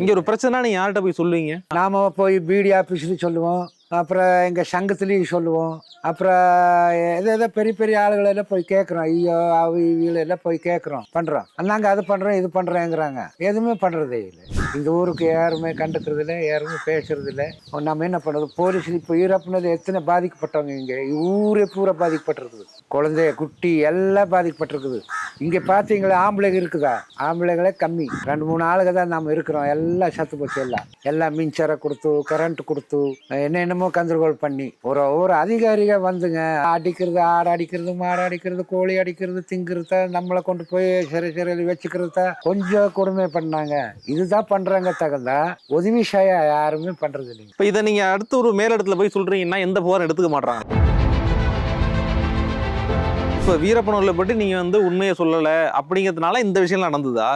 இங்க ஒரு பிரச்சனை நீங்க யார்கிட்ட போய் சொல்லுவீங்க? நாம போய் பிடி ஆஃபீஸ்லையும் சொல்லுவோம். அப்புறம் எங்கள் சங்கத்துலேயும் சொல்லுவோம். அப்புறம் எதோ ஏதோ பெரிய பெரிய ஆளுகளெல்லாம் போய் கேட்குறோம் ஐயோ அவ இவங்களெல்லாம் போய் கேட்குறோம் பண்ணுறோம் நாங்கள் அது பண்ணுறோம் இது பண்ணுறோங்கிறாங்க எதுவுமே பண்ணுறதே இல்லை. இந்த ஊருக்கு யாருமே கண்டுக்கிறது இல்லை யாருமே பேசுறது இல்லை. நம்ம என்ன பண்ணுறது போலீஸ் இப்போ ஈரப்புனது எத்தனை பாதிக்கப்பட்டவங்க இங்கே? ஊரே பூரா பாதிக்கப்பட்டிருக்குது. குழந்தைய குட்டி எல்லாம் பாதிக்கப்பட்டிருக்குது. இங்கே பார்த்தீங்களா ஆம்பளைங்க இருக்குதா? ஆம்பளைங்களே கம்மி. ரெண்டு மூணு ஆளுங்க தான் நம்ம இருக்கிறோம். எல்லாம் சத்து போச்சு எல்லாம். எல்லாம் மின்சாரம் கொடுத்து கரண்ட் கொடுத்து என்னென்ன என்னென்னமோ கந்தர்கோல் பண்ணி ஒரு ஒரு அதிகாரிக வந்துங்க அடிக்கிறது ஆடு அடிக்கிறது மாடு அடிக்கிறது கோழி அடிக்கிறது திங்கிறத நம்மளை கொண்டு போய் சிறை சிறையில் வச்சுக்கிறத கொஞ்சம் கொடுமை பண்ணாங்க. இதுதான் பண்றாங்க தகுந்தா உதவி சாயா யாருமே பண்றது இல்லைங்க இப்போ இதை நீங்க அடுத்து ஒரு மேலிடத்துல போய் சொல்றீங்கன்னா எந்த புகாரும் எடுத்துக்க மாட்டாங்க இப்ப வீரப்பனூர்ல பற்றி நீங்க வந்து உண்மையை சொல்லல அப்படிங்கிறதுனால இந்த விஷயம் நடந்ததா.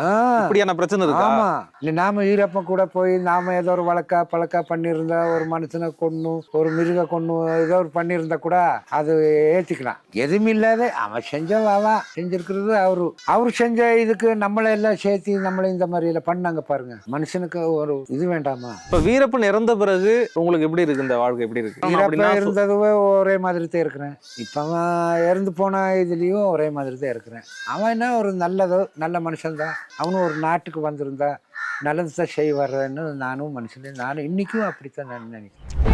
இப்படியான பிரச்சனை இருக்கா? ஆமா. இல்ல நாம ஈரப்ப கூட போய் நாம ஏதோ ஒரு வழக்கா பழக்கா பண்ணியிருந்தா ஒரு மனுஷனை கொன்னு ஒரு மிருக கொன்னு ஏதோ ஒரு பண்ணியிருந்தா கூட அது ஏத்துக்கலாம். எதுவும் இல்லாத அவன் செஞ்ச வாவா செஞ்சிருக்கிறது அவரு. அவரு செஞ்ச இதுக்கு நம்மளை எல்லாம் சேர்த்து நம்மளை இந்த மாதிரி எல்லாம் பண்ணாங்க பாருங்க. மனுஷனுக்கு ஒரு இது வேண்டாமா? இப்ப வீரப்பன் இறந்த பிறகு உங்களுக்கு எப்படி இருக்கு? இந்த வாழ்க்கை எப்படி இருக்கு? சொ- இருந்ததுவே ஒரே மாதிரி தான் இருக்கிறேன். இப்ப அவன் இறந்து போன இதுலேயும் ஒரே மாதிரி தான் இருக்கிறேன். அவன் என்ன ஒரு நல்லதோ நல்ல மனுஷன்தான் அவனும் ஒரு நாட்டுக்கு வந்திருந்தா நல்லது தான் செய்வார்னு நானும் மனுஷன். நானும் இன்றைக்கும் அப்படித்தான் நான் நினைக்கிறேன்.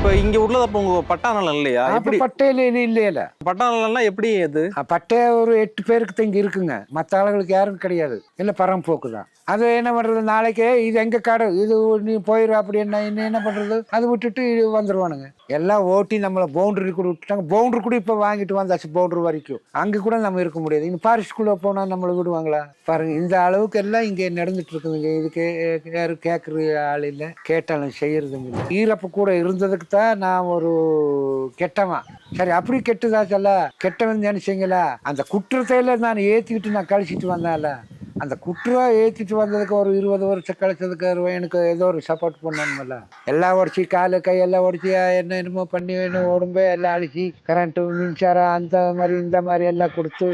இப்ப இங்க உள்ளது அப்ப உங்க பட்டா நலம் இல்லையா எப்படி? பட்டையில இல்லையில. பட்டா நலம்னா எப்படி அது? பட்டை ஒரு எட்டு பேருக்கு தான் இங்க இருக்குங்க. மற்ற ஆளுகளுக்கு யாரும் கிடையாது. இல்லை பரம்போக்கு தான் அது என்ன பண்றது? நாளைக்கு இது எங்க காடு? இது நீ போயிரு அப்படி என்ன இன்னும் என்ன பண்றது? அது விட்டுட்டு இது வந்துருவானுங்க. எல்லாம் ஓட்டி நம்மளை பவுண்டரி கூட விட்டுட்டாங்க. பவுண்டரி கூட இப்போ வாங்கிட்டு வந்தாச்சு பவுண்டரி வரைக்கும். அங்கே கூட நம்ம இருக்க முடியாது. இன்னும் ஃபாரஸ்ட்குள்ளே போனால் நம்மளை விடுவாங்களா? பாருங்க இந்த அளவுக்கு எல்லாம் இங்கே நடந்துட்டு இருக்குதுங்க. இதுக்கு யாரும் கேட்குற ஆள் இல்லை. கேட்டாலும் செய்யறதுங்க ஈரப்பு கூட இருந்ததுக்கு பார்த்தா நான் ஒரு கெட்டவன். சரி அப்படி கெட்டதாச்சல்ல கெட்டவன் நினைச்சிங்கள? அந்த குற்றத்தையில நான் ஏற்றிக்கிட்டு நான் கழிச்சிட்டு வந்தேன்ல. அந்த குற்றம் ஏற்றிட்டு வந்ததுக்கு ஒரு இருபது வருஷம் கழிச்சதுக்கு ஒரு எனக்கு ஏதோ ஒரு சப்போர்ட் பண்ணணும்ல. எல்லாம் உடச்சி காலு கையெல்லாம் உடச்சி என்ன என்னமோ பண்ணி என்ன உடம்பே எல்லாம் அழிச்சு கரண்ட்டு மின்சாரம் அந்த மாதிரி இந்த மாதிரி எல்லாம் கொடுத்து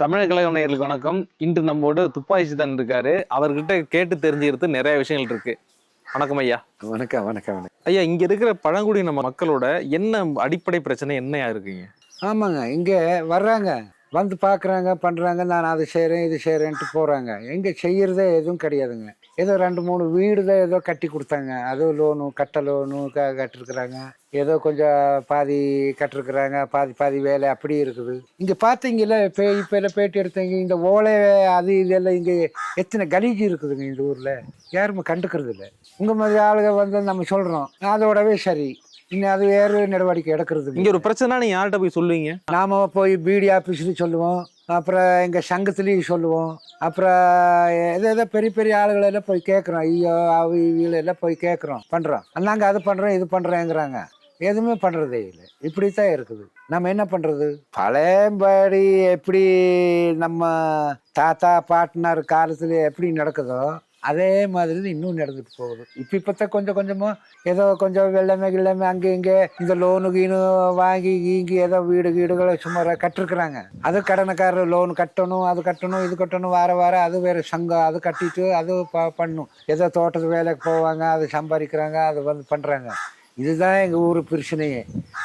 தமிழக கழக நேயர்களுக்கு வணக்கம். இன்று நம்மோட துப்பாக்கி சிதன் இருக்காரு. அவர்கிட்ட கேட்டு தெரிஞ்சுக்கிறது நிறைய விஷயங்கள் இருக்கு. வணக்கம் ஐயா. வணக்கம் வணக்கம் வணக்கம். ஐயா இங்க இருக்கிற பழங்குடியின மக்களோட என்ன அடிப்படை பிரச்சனை என்னையா இருக்குங்க? ஆமாங்க இங்கே வர்றாங்க. வந்து பார்க்குறாங்க பண்ணுறாங்க நான் அதை செய்கிறேன் இது செய்கிறேன்ட்டு போகிறாங்க எங்கே செய்கிறதே எதுவும் கிடையாதுங்க. ஏதோ ரெண்டு மூணு வீடு தான் ஏதோ கட்டி கொடுத்தாங்க. அதுவும் லோனு கட்ட லோனு க கட்டிருக்கிறாங்க. ஏதோ கொஞ்சம் பாதி கட்டிருக்கிறாங்க. பாதி பாதி வேலை அப்படி இருக்குது. இங்கே பார்த்தீங்கல்ல இப்போ இப்போ எல்லாம் பேட்டி எடுத்தீங்க. இந்த ஓலை அது இதெல்லாம் இங்கே எத்தனை கலீஜி இருக்குதுங்க இந்த ஊரில்? யாருமே கண்டுக்கிறது இல்லை. உங்கள் மாதிரி ஆளுங்க வந்து நம்ம சொல்கிறோம் அதோடவே சரி. இன்னும் அது வேறு நடவடிக்கை எடுக்கிறது. இங்க ஒரு பிரச்சனை நீங்க யார்கிட்ட போய் சொல்லுவீங்க? நாம போய் பிடி ஆஃபீஸ்லையும் சொல்லுவோம். அப்புறம் எங்கள் சங்கத்துலேயும் சொல்லுவோம். அப்புறம் எது எதோ பெரிய பெரிய ஆளுகளெல்லாம் போய் கேட்குறோம் ஐயோ அவ இவங்களெல்லாம் போய் கேட்குறோம் பண்ணுறோம் நாங்கள் அது பண்ணுறோம் இது பண்ணுறோங்கிறாங்க எதுவுமே பண்ணுறதே இல்லை. இப்படி தான் இருக்குது. நம்ம என்ன பண்ணுறது பழையபடி எப்படி நம்ம தாத்தா பாட்டினார் காலத்தில் எப்படி நடக்குதோ அதே மாதிரி தான் இன்னும் நடந்துட்டு போகுது. இப்போ இப்போத்த கொஞ்சம் கொஞ்சமாக ஏதோ கொஞ்சம் வெள்ளமே கிள்ளமே அங்கே இங்கே இந்த லோனு கீனு வாங்கி கீங்கி ஏதோ வீடு வீடுகளை சும்மா கட்டிருக்கிறாங்க. அது கடனுக்காரர் லோன் கட்டணும் அது கட்டணும் இது கட்டணும் வார வாரம் அது வேறு சங்கம். அது கட்டிட்டு அது ப பண்ணும். ஏதோ தோட்டத்து வேலைக்கு போவாங்க அது சம்பாதிக்கிறாங்க அது வந்து பண்ணுறாங்க இதுதான் எங்கள் ஊர் பிரச்சனையே.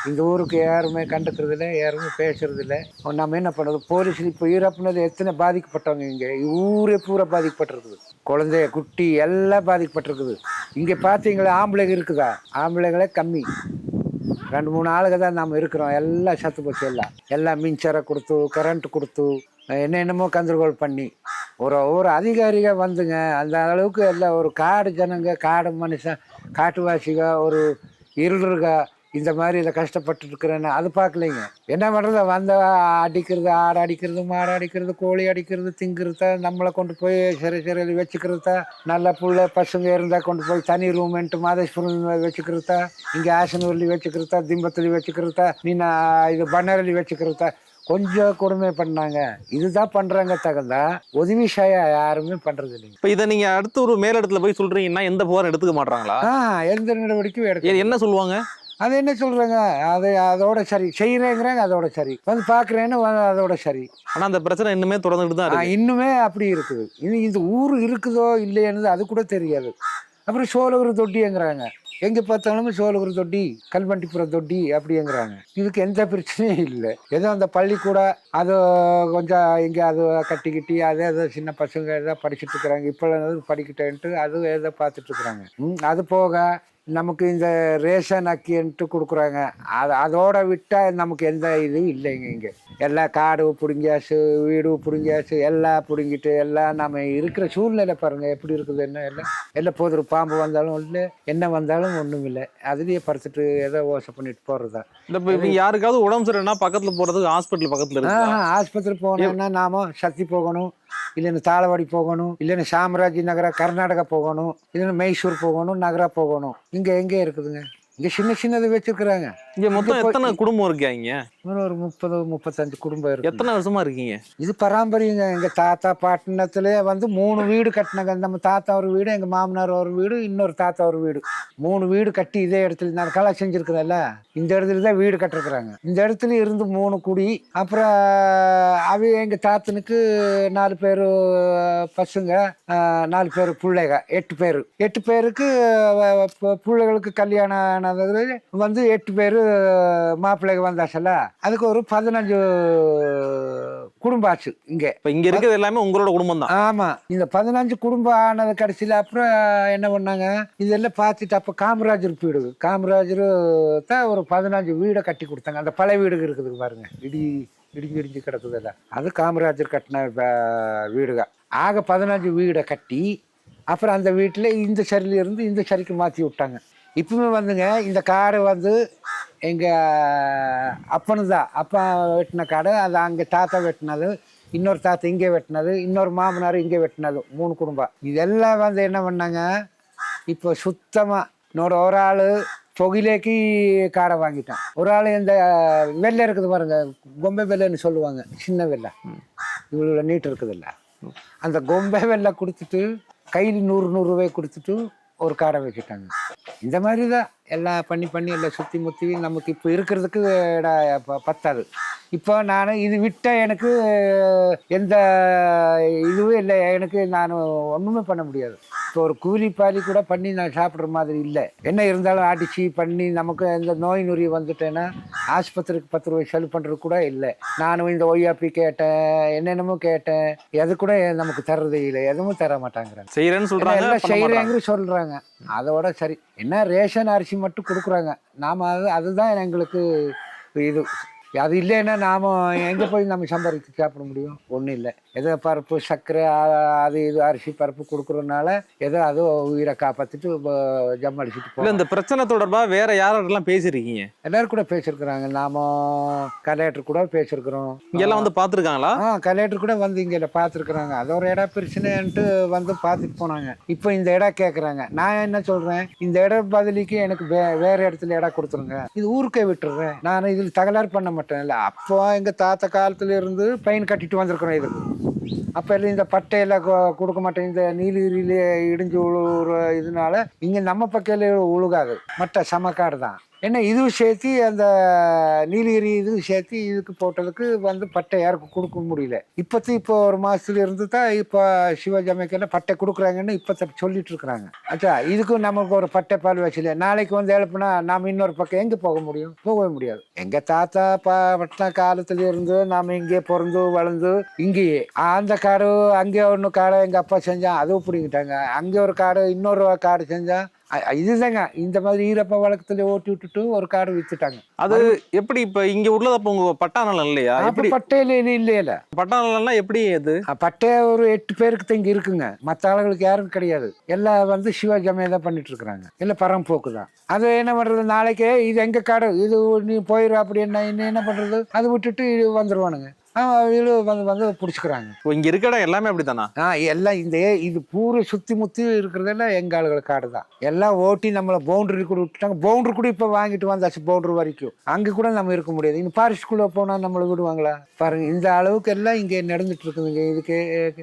இந்த ஊருக்கு யாருமே கண்டுக்கிறது இல்லை யாருமே பேசுறது இல்லை நம்ம என்ன பண்ணுறது? போலீஸ் இப்போ ஈரப்புனது எத்தனை பாதிக்கப்பட்டவங்க இங்கே? ஊரே பூரா பாதிக்கப்பட்டிருக்குது. குழந்தைய குட்டி எல்லாம் பாதிக்கப்பட்டிருக்குது. இங்கே பார்த்தீங்களா ஆம்பளைங்க இருக்குதா? ஆம்பளைங்களே கம்மி. ரெண்டு மூணு ஆளுங்க தான் நம்ம இருக்கிறோம். எல்லாம் சத்து போச்சு எல்லாம். எல்லாம் மின்சாரம் கொடுத்து கரண்ட் கொடுத்து என்னென்னமோ கந்தர்கோல் பண்ணி. ஒரு ஒரு அதிகாரிக வந்துங்க. அந்த அளவுக்கு எல்லாம் ஒரு காடு ஜனங்க காடு மனுஷன் காட்டுவாசிக ஒரு இருளுக இந்த மாதிரி இதை கஷ்டப்பட்டு இருக்கிறேன்னு அது பார்க்கலைங்க. என்ன பண்ணுறது வந்த அடிக்கிறது ஆடு அடிக்கிறது மாடு அடிக்கிறது கோழி அடிக்கிறது திங்கிறத நம்மளை கொண்டு போய் சிறை சிறையில் வச்சுக்கிறத நல்ல புள்ள பசங்க இருந்தால் கொண்டு போய் தனி ரூமெண்ட்டு மாதேஸ்வரம் வச்சுக்கிறத இங்கே ஆசனூர்லி வச்சுக்கிறத திம்பத்தில் வச்சுக்கிறத நீ நான் இது பண்ணரலி வச்சுக்கிறத கொஞ்சம் கொடுமை பண்ணாங்க. இதுதான் பண்றாங்க தகுந்தா உதவி செய்ய யாருமே பண்றது இல்லைங்க. இப்ப இதை நீங்க அடுத்து ஒரு மேலிடத்துல போய் சொல்றீங்கன்னா எந்த புகாரும் எடுத்துக்க மாட்டாங்களா ஆ எந்த நடவடிக்கையும் எடுக்க என்ன சொல்லுவாங்க? அது என்ன சொல்றாங்க? அது அதோட சரி. செய்யறேங்கிறாங்க அதோட சரி. வந்து பாக்குறேன்னு வ- அதோட சரி. ஆனா அந்த பிரச்சனை இன்னுமே தொடர்ந்துட்டு தான் இன்னுமே அப்படி இருக்குது. இனி இந்த ஊர் இருக்குதோ இல்லையானது அது கூட தெரியாது. அப்புறம் சோழகுரு தொட்டிங்கிறாங்க எங்க பார்த்தாலும் சோழகுரு தொட்டி கல்வண்டிப்புற தொட்டி அப்படிங்கிறாங்க. இதுக்கு எந்த பிரச்சனையும் இல்லை. ஏதோ அந்த பள்ளிக்கூட அது கொஞ்சம் இங்கே அது கட்டிக்கிட்டி அதே ஏதோ சின்ன பசங்க ஏதோ படிச்சுட்டு இருக்கிறாங்க. இப்போ படிக்கிட்டேன்ட்டு அது ஏதோ பார்த்துட்டு இருக்கிறாங்க. அது போக நமக்கு இந்த ரேஷன் அக்கின்ட்டு கொடுக்குறாங்க. அது அதோட விட்டால் நமக்கு எந்த இதுவும் இல்லைங்க இங்கே. எல்லா காடு பிடுங்கியாச்சு வீடு பிடுங்கியாச்சு எல்லாம் பிடுங்கிட்டு எல்லாம் நம்ம இருக்கிற சூழ்நிலை பாருங்க எப்படி இருக்குது என்ன எல்லாம் எல்லாம் போதுரு பாம்பு வந்தாலும் இல்லை என்ன வந்தாலும் ஒன்றும் இல்லை. அதுலேயே படுத்துட்டு ஏதோ ஓசை பண்ணிட்டு போகிறது தான் இந்த இப்ப யாருக்காவது உடம்பு சரியில்லைன்னா பக்கத்துல போறதுக்கு ஹாஸ்பிட்டல் பக்கத்துல இருக்கு ஆஹா ஆஸ்பத்திரி போகணும்னா நாம சக்தி போகணும். இல்லைன்னா தாளவாடி போகணும் இல்லைன்னா சாம்ராஜ் நகரா கர்நாடகா போகணும் இல்லைன்னா மைசூர் போகணும் நகரா போகணும். இங்கே எங்கே இருக்குதுங்க? இங்கே சின்ன சின்னது வச்சுருக்குறாங்க. இங்க மொத்தம் எத்தனை குடும்பம் இருக்கா இங்க இன்னும் ஒரு முப்பது முப்பத்தஞ்சு குடும்பம் இருக்கு. எத்தனை வருஷமா இருக்கீங்க? இது பராம்பரியங்க எங்க தாத்தா பாட்டினத்துல வந்து மூணு வீடு கட்டினாங்க. நம்ம தாத்தா ஒரு வீடு எங்க மாமனார் ஒரு வீடு இன்னொரு தாத்தா ஒரு வீடு. மூணு வீடு கட்டி இதே இடத்துல நான் கலா செஞ்சிருக்கிறேன்ல இந்த இடத்துல தான் வீடு கட்டிருக்கிறாங்க. இந்த இடத்துல இருந்து மூணு குடி அப்புறம் அவ எங்க தாத்தனுக்கு நாலு பேர் பசங்க நாலு பேர் பிள்ளைங்க எட்டு பேர். எட்டு பேருக்கு பிள்ளைகளுக்கு கல்யாணம் ஆனது வந்து எட்டு பேர் மாப்பிள்ளைங்க வந்தாச்சல்ல? அதுக்கு ஒரு பதினஞ்சு குடும்பம் ஆச்சு இங்கே. இப்ப இங்க இருக்கிறது எல்லாமே உங்களோட குடும்பம் தான் ஆமா. இந்த பதினஞ்சு குடும்பம் ஆனது கடைசியில் அப்புறம் என்ன பண்ணாங்க? இதெல்லாம் பார்த்துட்டு அப்போ காமராஜர் வீடு காமராஜர் தான் ஒரு பதினஞ்சு வீடை கட்டி கொடுத்தாங்க. அந்த பழைய வீடு இருக்குது பாருங்க. இடி இடிஞ்சு இடிஞ்சு கிடக்குதுல்ல அது காமராஜர் கட்டின வீடுக ஆக பதினஞ்சு வீடை கட்டி அப்புறம் அந்த வீட்டில் இந்த சரியில இருந்து இந்த சரிக்கு மாற்றி விட்டாங்க. இப்பவுமே வந்துங்க இந்த காடு வந்து எங்கள் அப்பனு தான் அப்பா வெட்டின காடு அது அங்கே தாத்தா வெட்டினது இன்னொரு தாத்தா இங்கே வெட்டினது இன்னொரு மாமனார் இங்கே வெட்டினது மூணு குடும்பம். இதெல்லாம் வந்து என்ன பண்ணாங்க? இப்போ சுத்தமாக இன்னொரு ஒரு ஆள் தொகிலேக்கு காடை வாங்கிட்டான். ஒரு ஆள் இந்த வெள்ளை இருக்குது பாருங்க கொம்பை வெள்ளைன்னு சொல்லுவாங்க சின்ன வெள்ளை. இவ்வளோ நீட் இருக்குதுல்ல. அந்த கொம்பை வெள்ளை கொடுத்துட்டு கையில் நூறு நூறுரூவாய் கொடுத்துட்டு ஒரு காடை வைக்கிட்டாங்க இந்த மாதிரி தான் எல்லாம் பண்ணி பண்ணி எல்லாம் சுற்றி முற்றி நமக்கு இப்போ இருக்கிறதுக்கு பத்தாது. இப்போ நான் இது விட்ட எனக்கு எந்த இதுவும் இல்லை. எனக்கு நான் ஒன்றுமே பண்ண முடியாது. இப்போ ஒரு கூலி பாலி கூட பண்ணி நான் சாப்பிட்ற மாதிரி இல்லை. என்ன இருந்தாலும் அடிச்சு பண்ணி நமக்கு இந்த நோய் நொறி வந்துட்டேன்னா ஆஸ்பத்திரிக்கு பத்து ரூபாய் செலவு பண்ணுறது கூட இல்லை. நானும் இந்த ஒய்ஆப்பி கேட்டேன் என்னென்னமோ கேட்டேன். எது கூட நமக்கு தர்றது இல்லை. எதுவும் தர எல்லாம் பண்ண மாட்றாங்க. செய்யறேங்கிற சொல்றாங்க. அதோட சரி. என்ன ரேஷன் அரிசி மட்டும் கொடுக்குறாங்க. நாம் அது அதுதான் எங்களுக்கு இது. அது இல்லைன்னா நாம் எங்கே போய் நம்ம சம்பாதிக்க சாப்பிட முடியும்? ஒன்றும் இல்லை. ஏதோ பருப்பு சர்க்கரை அது இது அரிசி பருப்பு கொடுக்குறதுனால ஏதோ அது உயிரை காப்பாத்திட்டு ப- ஜம் அடிச்சுட்டு இல்ல இந்த பிரச்சனை தொடர்பா வேற யாரெல்லாம் பேசிருக்கீங்க எல்லாரும் கூட பேசியிருக்கிறாங்க. நாம கலெக்டர் கூட பேசியிருக்கிறோம். இங்க எல்லாம் வந்து பாத்துருக்காங்களா ஆ கலெக்டர் கூட வந்து இங்கே பார்த்துருக்குறாங்க. அது ஒரு இடம் பிரச்சனைன்ட்டு வந்து பார்த்துட்டு போனாங்க. இப்போ இந்த இடம் கேட்குறாங்க நான் என்ன சொல்கிறேன் இந்த இடம் பதிலுக்கு எனக்கு வே வேற இடத்துல இடம் கொடுத்துருங்க. இது ஊருக்கே விட்டுறேன். நான் இதில் தகராறு பண்ண மாட்டேன்ல அப்போ எங்கள் தாத்தா காலத்துல இருந்து பையன் கட்டிட்டு வந்திருக்கிறோம் இதுக்கு. அப்போ எல்லாம் இந்த பட்டையில் கொ- கொடுக்க மாட்டேன். இந்த நீலகிரியிலே இடிஞ்சு உழுவுற இதனால இங்கே நம்ம பக்கையில் உழுகாது. மற்ற சமக்காடு தான். என்ன இதுவும் சேர்த்து அந்த நீலகிரி இதுவும் சேர்த்து இதுக்கு போட்டதுக்கு வந்து பட்டை யாருக்கும் கொடுக்க முடியல. இப்போத்து இப்போ ஒரு மாதத்துல இருந்து தான் இப்போ சிவாஜி அமைக்கல பட்டை கொடுக்குறாங்கன்னு இப்போ சொல்லிட்டு இருக்கிறாங்க. ஆச்சா இதுக்கும் நமக்கு ஒரு பட்டை பால் வச்சுல நாளைக்கு வந்து எழுப்புனா நாம் இன்னொரு பக்கம் எங்கே போக முடியும்? போகவே முடியாது. எங்கள் தாத்தா பா பட்டின காலத்துல இருந்து நாம் இங்கே பிறந்து வளர்ந்து இங்கேயே. அந்த காடு அங்கே ஒன்று காடை எங்கள் அப்பா செஞ்சான் அதுவும் பிடிங்கிட்டாங்க அங்கே ஒரு காடு இன்னொரு காடு செஞ்சான் இதுதாங்க. இந்த மாதிரி ஈரப்ப வழக்கத்துல ஓட்டி விட்டுட்டு ஒரு காடு வித்துட்டாங்க. அது எப்படி இப்ப இங்க உள்ளது அப்ப உங்க பட்டா நிலம் இல்லையா? எப்படி பட்டையில இல்லையில பட்டா நிலம்னா எப்படி அது? பட்டை ஒரு எட்டு பேருக்கு தான் இங்க இருக்குங்க. மற்ற ஆளுங்களுக்கு யாரும் கிடையாது. எல்லாம் வந்து சிவாஜி அம்மையை தான் பண்ணிட்டு இருக்கிறாங்க. இல்லை பரம்போக்கு தான். அது என்ன பண்றது? நாளைக்கே இது எங்க காடு? இது நீ போயிரு அப்படி என்ன என்ன பண்றது? அது விட்டுட்டு வந்துருவானுங்க. அவங்களும் வந்து வந்து பிடிச்சிக்கிறாங்க. இங்க இருக்கிற இடம் எல்லாமே அப்படித்தானா? ஆ எல்லாம் இந்த இது பூரா சுற்றி முற்றி இருக்கிறதெல்லாம் எங்கள் ஆளுகள் காடு தான் எல்லாம் ஓட்டி நம்மளை பவுண்டரி கூட விட்டுட்டாங்க. பவுண்டரி கூட இப்போ வாங்கிட்டு வந்தாச்சு பவுண்டரி வரைக்கும். அங்கே கூட நம்ம இருக்க முடியாது. இங்கே ஃபாரஸ்ட்குள்ளே போனால் நம்மளை விடுவாங்களா? பாருங்க இந்த அளவுக்கு எல்லாம் இங்கே நடந்துட்டு இருக்குதுங்க இதுக்கு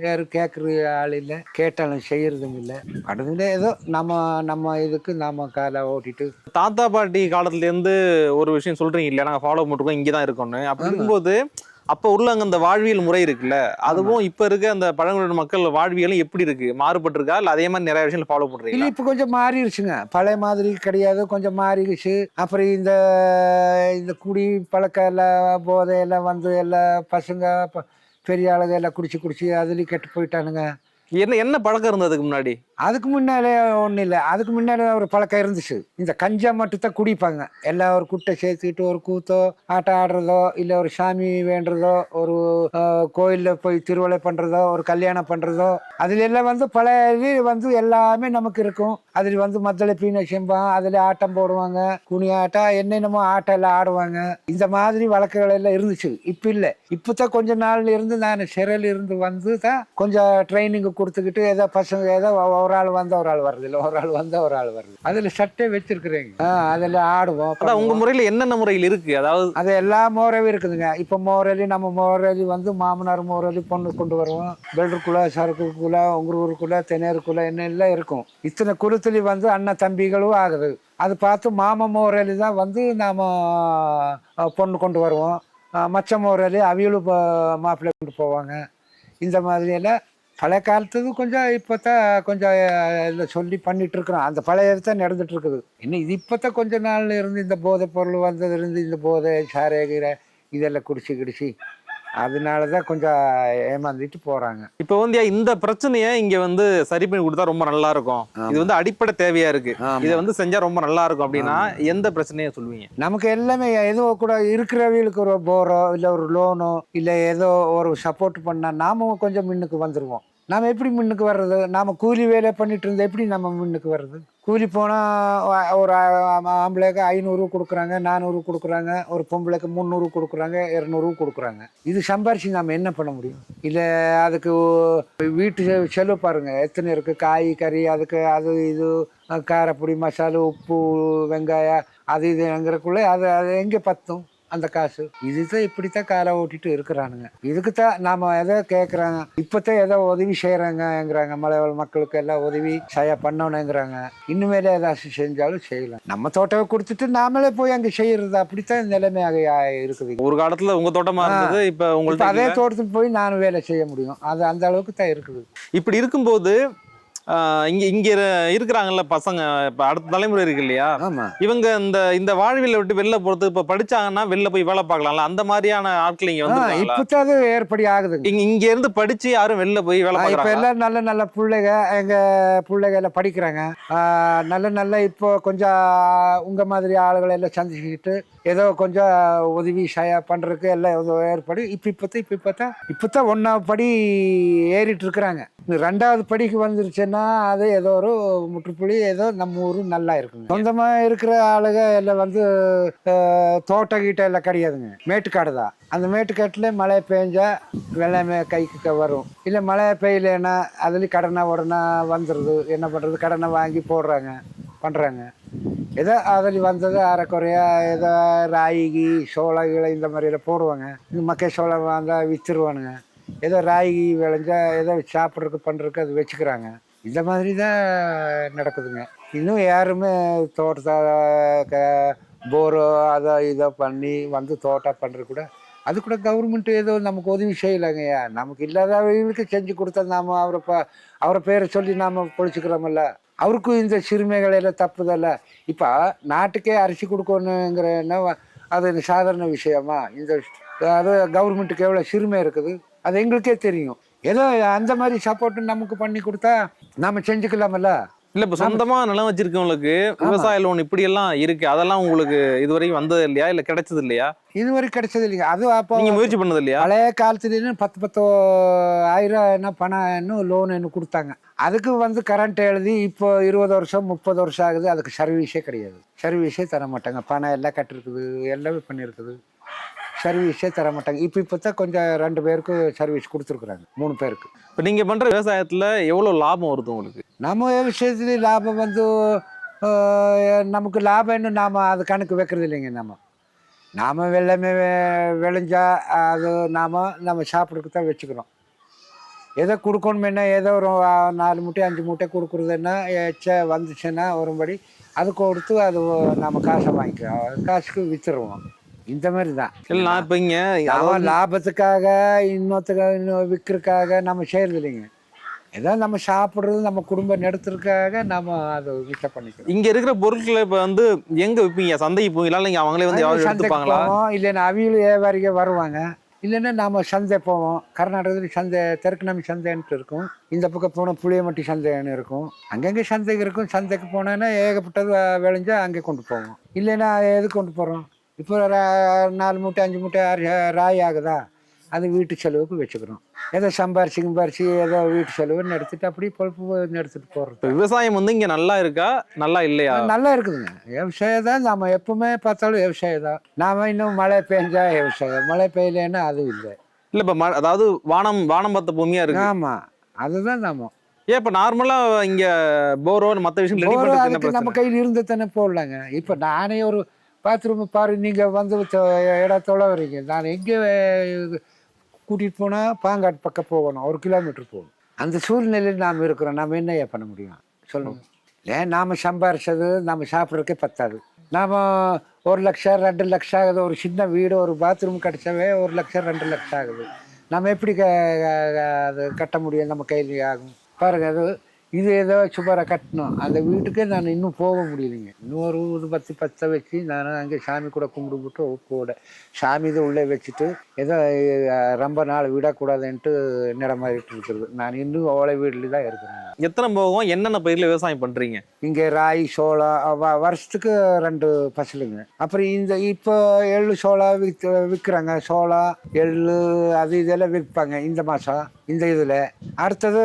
யாரும் கேட்குற ஆள் இல்லை. கேட்டாலும் செய்யறதும் இல்லை. அடுத்துல ஏதோ நம்ம நம்ம இதுக்கு நாம காலை ஓட்டிட்டு. தாத்தா பாட்டி காலத்துல இருந்து ஒரு விஷயம் சொல்றீங்க இல்லையா? நாங்க ஃபாலோ பண்ணிருக்கோம் இங்க தான் இருக்கோம்னு. அப்படி இருக்கும்போது அப்ப உள்ள அங்க அந்த வாழ்வியல் முறை இருக்குல்ல? அதுவும் இப்ப இருக்க அந்த பழங்குடியின மக்கள் வாழ்வியலும் எப்படி இருக்கு? மாறுபட்டிருக்கா? இல்ல அதே மாதிரி நிறைய விஷயங்கள் ஃபாலோ இல்லை பண்றீங்களா இப்போ கொஞ்சம் மாறிடுச்சுங்க பழைய மாதிரி கிடையாது கொஞ்சம் மாறிடுச்சு அப்புறம் இந்த இந்த குடி பழக்கம் எல்லாம் போதை எல்லாம் வந்து எல்லாம் பசங்க பெரிய ஆளுங்க எல்லாம் குடிச்சு குடிச்சு அதுலேயும் கெட்டு போயிட்டானுங்க. என்ன என்ன பழக்கம் இருந்தது அதுக்கு முன்னாடி? அதுக்கு முன்னாலே ஒன்றும் இல்லை. அதுக்கு முன்னாலே ஒரு பழக்கம் இருந்துச்சு. இந்த கஞ்சா மட்டும் தான் குடிப்பாங்க. எல்லாம் ஒரு குட்டை சேர்த்துக்கிட்டு ஒரு கூத்தோ ஆட்டம் ஆடுறதோ இல்லை ஒரு சாமி வேண்டுறதோ ஒரு கோயிலில் போய் திருவிழை பண்ணுறதோ ஒரு கல்யாணம் பண்ணுறதோ அதுல எல்லாம் வந்து பழைய இது வந்து எல்லாமே நமக்கு இருக்கும். அதில் வந்து மத்தளை பீனை செம்பான் அதில் ஆட்டம் போடுவாங்க. குனி ஆட்டம் என்னென்னமோ ஆட்டம் எல்லாம் ஆடுவாங்க. இந்த மாதிரி வழக்குகள் எல்லாம் இருந்துச்சு. இப்போ இல்லை. இப்போ தான் கொஞ்ச நாள் இருந்து நான் சிறையில் இருந்து வந்து தான் கொஞ்சம் ட்ரைனிங் கொடுத்துக்கிட்டு ஏதோ பசங்க ஏதோ ஒரு ஆள் வந்தா ஒரு ஆள் வருது இல்லை ஒரு ஆள் வந்தா ஒரு ஆள் வருது. அதில் சட்டை வச்சிருக்கிறேங்க. அதில் ஆடுவோம் அதான் உங்க பண்ணுவோம். முறையில என்னென்ன முறையில் இருக்கு? அதாவது அது எல்லா மோரவும் இருக்குதுங்க. இப்போ மோரலி நம்ம மோரலி வந்து மாமனார் மோரலி பொண்ணு கொண்டு வருவோம். பெல்ருக்குள்ள சரக்குக்குள்ள உங்குருக்குள்ள தெனேருக்குள்ள என்ன எல்லாம் இருக்கும். இத்தனை குருத்துலி வந்து அண்ணன் தம்பிகளும் ஆகுது. அது பார்த்து மாமா மோரலி தான் வந்து நாம் பொண்ணு கொண்டு வருவோம். மச்ச மோரலி அவியலும் மாப்பிள்ளை கொண்டு போவாங்க. இந்த மாதிரி எல்லாம் பழைய காலத்துக்கு கொஞ்சம் இப்போ தான் கொஞ்சம் இதை சொல்லி பண்ணிட்டு இருக்கிறோம் அந்த பழைய தான் நடந்துட்டு இருக்குது இன்னும் இது இப்போ தான் கொஞ்ச நாள்ல இருந்து இந்த போதை பொருள் வந்ததுல இருந்து இந்த போதை சாரேகிற இதெல்லாம் குடிச்சு கிடிச்சு அதனால தான் கொஞ்சம் ஏமாந்துட்டு போகிறாங்க இப்ப வந்து இந்த பிரச்சனையை இங்க வந்து சரி பண்ணி கொடுத்தா ரொம்ப நல்லா இருக்கும் இது வந்து அடிப்படை தேவையா இருக்கு. இதை வந்து செஞ்சா ரொம்ப நல்லா இருக்கும் அப்படின்னா எந்த பிரச்சனையை சொல்லுவீங்க? நமக்கு எல்லாமே ஏதோ கூட இருக்கிறவங்களுக்கு ஒரு போரோ இல்லை ஒரு லோனோ இல்லை ஏதோ ஒரு சப்போர்ட் பண்ணால் நாமும் கொஞ்சம் முன்னுக்கு வந்துடுவோம் நாம் எப்படி முன்னுக்கு வர்றது? நாம் கூலி வேலை பண்ணிட்டு இருந்தா எப்படி நம்ம முன்னுக்கு வர்றது? கூலி போனால் ஒரு ஆம்பளைக்கு ஐநூறு கொடுக்குறாங்க நானூறு கொடுக்குறாங்க ஒரு பொம்பளைக்கு முந்நூறு கொடுக்குறாங்க இரநூறு கொடுக்குறாங்க. இது சம்பாரிச்சு நாம் என்ன பண்ண முடியும்? இல்லை அதுக்கு வீட்டு செ- செலவு பாருங்கள் எத்தனை இருக்குது காய் கறி அதுக்கு அது இது காரப்பொடி மசாலா உப்பு வெங்காயம் அது இதுங்கிறக்குள்ளே அது அது எங்கே பத்தும்? அந்த காசு. இதுதான் இப்படித்தான் காலை ஓட்டிட்டு இருக்கிறானுங்க. இதுக்கு தான் நாம எதோ கேட்குறாங்க இப்போத்தான் ஏதோ உதவி செய்கிறாங்கங்கிறாங்க மலைவாழ் மக்களுக்கு எல்லாம் உதவி செய்ய பண்ணணுங்கிறாங்க இனிமேலே ஏதாச்சும் செஞ்சாலும் செய்யலாம். நம்ம தோட்டத்தை கொடுத்துட்டு நாமளே போய் அங்கே செய்யறது அப்படித்தான் நிலைமையாக இருக்குது. ஒரு காலத்துல உங்க தோட்டமா இருந்தது இப்ப உங்கள்ட்ட அதே. தோட்டத்துக்கு போய் நானும் வேலை செய்ய முடியும். அது அந்த அளவுக்கு தான் இருக்குது. இப்படி இருக்கும்போது இங்க இங்க இரு- இருக்கிறாங்கல்ல பசங்க இப்ப அடுத்த தலைமுறை இருக்கு இல்லையா? இவங்க இந்த இந்த வாழ்வியலை விட்டு வெளில போறது இப்ப படிச்சாங்கன்னா வெளில போய் வேலை பார்க்கலாம்ல? அந்த மாதிரியான ஆட்கள் இங்க வந்து இப்போத்தான் அது ஏற்படி ஆகுதுங்க இங்க இங்க இருந்து படிச்சு யாரும் வெளில போய் வேலை பார்க்கறாங்க எல்லாம் நல்ல நல்ல பிள்ளைங்க எங்க பிள்ளைங்க எல்லாம் படிக்கிறாங்க நல்ல நல்ல இப்போ கொஞ்சம் உங்க மாதிரி ஆளுகளை எல்லாம் சந்திச்சுக்கிட்டு ஏதோ கொஞ்சம் உதவி செய்ய பண்றதுக்கு எல்லாம் ஏதோ ஏற்பாடு. இப்போ இப்போ இப்போ இப்போ தான் இப்போ தான் ஒன்றாவது படி ஏறிட்டு இருக்கிறாங்க. ரெண்டாவது படிக்கு வந்துருச்சுன்னா அது ஏதோ ஒரு முற்றுப்புள்ளி ஏதோ நம்ம ஊர் நல்லா இருக்குங்க. சொந்தமாக இருக்கிற ஆளுங்க எல்லாம் வந்து ஆ, தோட்ட கீட்ட எல்லாம் கிடையாதுங்க. மேட்டுக்காடு தான் அந்த மேட்டுக்காட்டில் மழை பெஞ்சா வெள்ளமே கைக்கு வரும். இல்லை மழை பெய்யலைன்னா அதுலேயும் கடனை உடனே வந்துடுது என்ன பண்ணுறது கடனை வாங்கி போடுறாங்க பண்ணுறாங்க ஏதோ அதில் வந்தது அரைக்குறையா ஏதோ ராகி சோளகிழ இந்த மாதிரியெல்லாம் போடுவாங்க. இந்த மக்கை சோளம் வந்தால் விற்றுருவானுங்க ஏதோ ராகி விளைஞ்சா ஏதோ சாப்பிட்றதுக்கு பண்ணுறதுக்கு அது வச்சுக்கிறாங்க. இந்த மாதிரி தான் நடக்குதுங்க. இன்னும் யாருமே தோட்டத்தை போரோ அதை இதோ பண்ணி வந்து தோட்டம் பண்ணுறது கூட அது கூட கவர்மெண்ட் ஏதோ நமக்கு உதவி செய்யலைங்கய்யா நமக்கு இல்லாதவர்களுக்கு செஞ்சு கொடுத்தா நாம அவரை ப அவரை பேரை சொல்லி நாம் பொழிச்சுக்கிறோமில்ல. அவருக்கும் இந்த சிறுமைகள் எல்லாம் தப்புதல்ல. இப்போ நாட்டுக்கே அரிசி கொடுக்கணுங்கிற என்ன அது சாதாரண விஷயமா? இந்த அது கவர்மெண்ட்டுக்கு எவ்வளோ சிறுமை இருக்குது? அது எங்களுக்கே தெரியும். ஏதோ அந்த மாதிரி சப்போர்ட் நமக்கு பண்ணி கொடுத்தா நாம செஞ்சுக்கலாமல்ல இல்ல இப்ப சொந்தமா நிலம் வச்சிருக்கவங்களுக்கு விவசாய லோன் இப்படி எல்லாம் இருக்கு. அதெல்லாம் உங்களுக்கு இதுவரைக்கும் வந்தது இல்லையா? இல்ல கிடைச்சது இல்லையா? இதுவரை கிடைச்சது இல்லைங்க. அது அப்போ நீங்க முயற்சி பண்ணது இல்லையா? பழைய காலத்துலேயும் பத்து பத்து ஆயிரம் என்ன பணம் என்ன லோன் என்ன கொடுத்தாங்க. அதுக்கு வந்து கரண்ட் எழுதி இப்போ இருபது வருஷம் முப்பது வருஷம் ஆகுது. அதுக்கு சர்வீஸே கிடையாது. சர்வீஸே தர மாட்டாங்க பணம் எல்லாம் கட்டிருக்குது. எல்லாமே பண்ணியிருக்குது சர்வீஸே தர மாட்டாங்க இப்போ இப்போ தான் கொஞ்சம் ரெண்டு பேருக்கு சர்வீஸ் கொடுத்துருக்குறாங்க. மூணு பேருக்கு. இப்போ நீங்க பண்ற விவசாயத்துல எவ்வளவு லாபம் வருது உங்களுக்கு? நம்ம விஷயத்துல லாபம் வந்து நமக்கு லாபம் இன்னும் நாம் அது கணக்கு வைக்கிறது இல்லைங்க நம்ம. நாம் வெள்ளமே வெ- விளைஞ்சா அது நாம் நம்ம சாப்பிட்றதுக்கு தான் வச்சுக்கிறோம். ஏதோ கொடுக்கணுமென்னா ஏதோ ஒரு நாலு மூட்டை அஞ்சு மூட்டை கொடுக்குறதுன்னா எச்ச வந்துச்சுன்னா வரும்படி அது கொடுத்து அது நம்ம காசை வாங்கிக்கிறோம். காசுக்கு விற்றுருவோம் இந்த மாதிரி தான் இல்ல நான் இப்ப இங்க அவன் லாபத்துக்காக இன்னொருத்துக்காக இன்னும் விற்கிறதுக்காக நம்ம செய்யறது இல்லைங்க. ஏதோ நம்ம சாப்பிட்றது நம்ம குடும்பம் நடத்துறதுக்காக நம்ம அதை மிச்சம் பண்ணிக்கிறோம். இங்க இருக்கிற பொருட்களை இப்ப வந்து எங்க விப்பீங்க? சந்தைக்கு போவீங்களா இல்ல இங்க அவங்களே வந்து எடுத்துப்பாங்களா? இல்லைன்னா அவியல் வியாபாரிக வருவாங்க. இல்லைன்னா நாம சந்தை போவோம். கர்நாடகத்தில் சந்தை தெற்குநாமி சந்தைன்ட்டு இருக்கும். இந்த பக்கம் போனால் புளியமட்டி சந்தைன்னு இருக்கும். அங்கங்கே சந்தைக்கு இருக்கும். சந்தைக்கு போனோன்னா ஏகப்பட்டது விளைஞ்சா அங்கே கொண்டு போவோம். இல்லைன்னா எது கொண்டு போகிறோம் இப்போ நாலு மூட்டை அஞ்சு மூட்டை ராய் ஆகுதா? அது வீட்டு செலவுக்கு வச்சுக்கிறோம். ஏதோ சம்பாரிச்சு கிம்பாரிச்சு ஏதோ வீட்டு செலவுன்னு எடுத்துட்டு அப்படியே பொழப்பு எடுத்துட்டு இப்ப விவசாயம் வந்து இங்க நல்லா இருக்கா? நல்லா இல்லையா? நல்லா இருக்குதுங்க. விவசாயம் தான் நம்ம எப்பவுமே பார்த்தாலும் விவசாயம் தான். நாம இன்னும் மழை பெஞ்சா விவசாயம். மழை பெய்யலன்னா அது இல்லை. இல்ல இப்ப ம- அதாவது வானம் வானம் பார்த்த பூமியா இருக்கு. ஆமா. அதுதான் நாம. ஏன் இப்ப நார்மலா இங்க போரோ மத்த விஷயம் நம்ம கையில் இருந்து தானே போடலாங்க. இப்போ நானே ஒரு பாத்ரூம் பாரு நீங்கள் வந்து இடத்தோட வரீங்க. நான் எங்கே கூட்டிகிட்டு போனால் பாங்காட்டு பக்கம் போகணும் ஒரு கிலோமீட்டர் போகணும். அந்த சூழ்நிலையில் நாம் இருக்கிறோம். நாம் என்னையா பண்ண முடியும்? சொல்லணும் ஏன் நாம் சம்பாரிச்சது நம்ம சாப்பிட்றதுக்கே பத்தாது. நாம் ஒரு லட்சம் ரெண்டு லட்சம் ஆகுது. ஒரு சின்ன வீடு ஒரு பாத்ரூம் கிடச்சாவே ஒரு லட்சம் ரெண்டு லட்சம் ஆகுது. நம்ம எப்படி க அது கட்ட முடியும்? நம்ம கையில் ஆகும். பாருங்கள் அது இது ஏதோ சுமாராக கட்டணும். அந்த வீட்டுக்கே நான் இன்னும் போக முடியலைங்க. இன்னும் ஒரு இது பத்து பத்தை வச்சு நான் அங்கே சாமி கூட கும்பிட்டு கூட சாமி இது உள்ளே வச்சுட்டு ஏதோ ரொம்ப நாள் விடக்கூடாதுன்ட்டு நிறமாறிட்டு இருக்கிறது. நான் இன்னும் ஓலை வீட்டில் தான் இருக்கிறேன் எத்தனை போகம்? என்னென்ன பயிர்ல விவசாயம் பண்றீங்க? இங்கே ராய் சோளம் வருஷத்துக்கு ரெண்டு பசலுங்க. அப்புறம் இந்த இப்போ எள்ளு சோளம் விற்க விற்கிறாங்க. சோளம் எள்ளு அது இதெல்லாம் விற்பாங்க. இந்த மாதம் இந்த இதில். அடுத்தது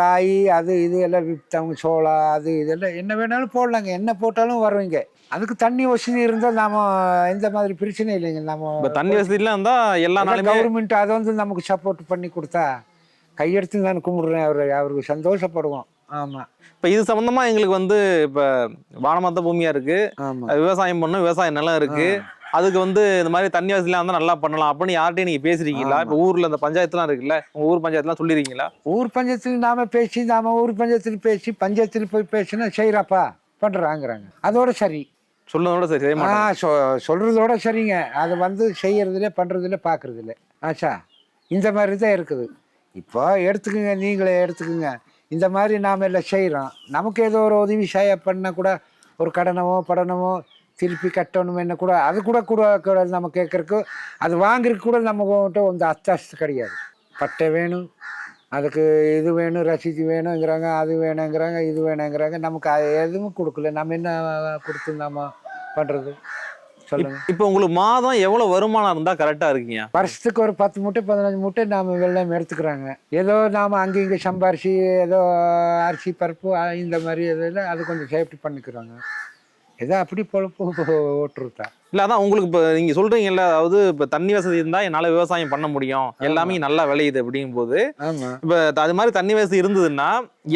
ராய் அது இது எல்லாம் விற்பாங்க சோளம் அது இதெல்லாம் என்ன வேணாலும் போடலாங்க. என்ன போட்டாலும் வருவீங்க. அதுக்கு தண்ணி வசதி இருந்தால் நாம இந்த மாதிரி பிரச்சனை இல்லைங்க. நம்ம தண்ணி வசதிலாம் இருந்தா எல்லா நாளுமே கவர்மெண்ட் அதை வந்து நமக்கு சப்போர்ட் பண்ணி கொடுத்தா கையெடுத்து நான் கும்பிடுறேன். அவர் அவருக்கு சந்தோஷப்படுவோம். ஆமாம் இப்ப இது சம்பந்தமா எங்களுக்கு வந்து இப்ப வானமாத்த பூமியா இருக்கு. ஆமாம் அது விவசாயம் பண்ணும். விவசாய நிலம் இருக்கு. அதுக்கு வந்து இந்த மாதிரி தண்ணி வசதிலாம் இருந்தா நல்லா பண்ணலாம் அப்படின்னு யார்கிட்டயும் நீங்க பேசுறீங்களா இப்ப ஊர்ல இந்த பஞ்சாயத்துலாம் இருக்குல்ல உங்க ஊர் பஞ்சாயத்துலாம் சொல்லிருக்கீங்களா? ஊர் பஞ்சாயத்தில் நாம பேசி நாம ஊர் பஞ்சாயத்தில் பேசி பஞ்சாயத்தில் போய் பேசினா செய்யறாப்பா பண்றாங்கிறாங்க. அதோட சரி. சொன்னதோட சரி ஆ சொ சொல்றதோட சரிங்க. அது வந்து செய்யறதுல பண்றதுல பாக்குறதுல ஆச்சா? இந்த மாதிரி தான் இருக்குது. இப்போ எடுத்துக்கோங்க நீங்களே எடுத்துக்கோங்க. இந்த மாதிரி நாம் எல்லாம் செய்கிறோம் நமக்கு ஏதோ ஒரு உதவி செய்ய பண்ண கூட ஒரு கடனமோ படனமோ திருப்பி கட்டணும் என்ன கூட அது கூட கூட நம்ம கேட்கறக்கு அது வாங்குறதுக்கு கூட நம்மகிட்ட வந்து அத்தாசு கிடையாது. பட்டை வேணும் அதுக்கு இது வேணும் ரசீது வேணுங்கிறாங்க அது வேணுங்கிறாங்க இது வேணுங்கிறாங்க நமக்கு அது எதுவும் கொடுக்கல. நம்ம என்ன கொடுத்து நாம பண்ணுறது சொல்லுங்க. இப்ப உங்களுக்கு மாதம் எவ்வளவு வருமானம் இருந்தா கரெக்டா இருக்கீங்க? வருஷத்துக்கு ஒரு பத்து மூட்டை பதினஞ்சு மூட்டை நாம் வெள்ளம் எடுத்துக்கிறாங்க. ஏதோ நாம் அங்கே இங்கே சம்பாரிச்சு ஏதோ அரிசி பருப்பு இந்த மாதிரி இதெல்லாம் அது கொஞ்சம் சேஃப்டி பண்ணிக்கிறாங்க. ஏதோ அப்படி பொழப்பு ஓட்டுருத்தா இல்ல அதான் உங்களுக்கு இப்ப நீங்க சொல்றீங்கல்ல அதாவது இப்ப தண்ணி வசதி இருந்தா என்னால விவசாயம் பண்ண முடியும். எல்லாமே நல்லா விளையுது அப்படிங்கும் போது இப்ப அது மாதிரி தண்ணி வசதி இருந்ததுன்னா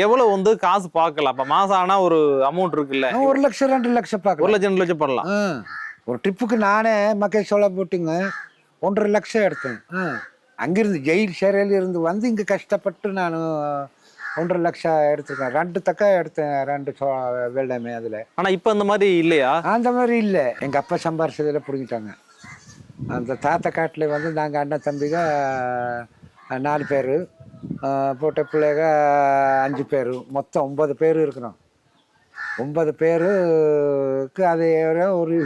எவ்வளவு வந்து காசு பார்க்கலாம் இப்ப மாசம் ஆனா ஒரு அமௌண்ட் இருக்குல்ல. ஒரு லட்சம் ரெண்டு லட்சம் ஒரு பார்க்கலாம் லட்சம் ரெண்டு லட்சம் பண்ணலாம் ஒரு ட்ரிப்புக்கு நானே மக்கள் சோள போட்டுங்க. ஒன்றரை லட்சம் எடுத்தேன். ஆ. அங்கிருந்து ஜெயில் சிறையில் இருந்து வந்து இங்கே கஷ்டப்பட்டு நான் ஒன்றரை லட்சம் எடுத்திருக்கேன் ரெண்டு தக்கா எடுத்தேன் ரெண்டு சோ வெள்ளமே அதில். ஆனா இப்ப அந்த மாதிரி இல்லையா? அந்த மாதிரி இல்லை. எங்கள் அப்பா சம்பாரிச்சதில் பிடிங்கிட்டாங்க அந்த தாத்தா காட்டில் வந்து நாங்கள் அண்ணன் தம்பிங்க அஹ், நாலு பேர். போட்ட பிள்ளைங்க அஞ்சு பேர். மொத்தம் ஒன்பது பேர் இருக்கிறோம். ஒன்பது பேருக்கு அது ஒரு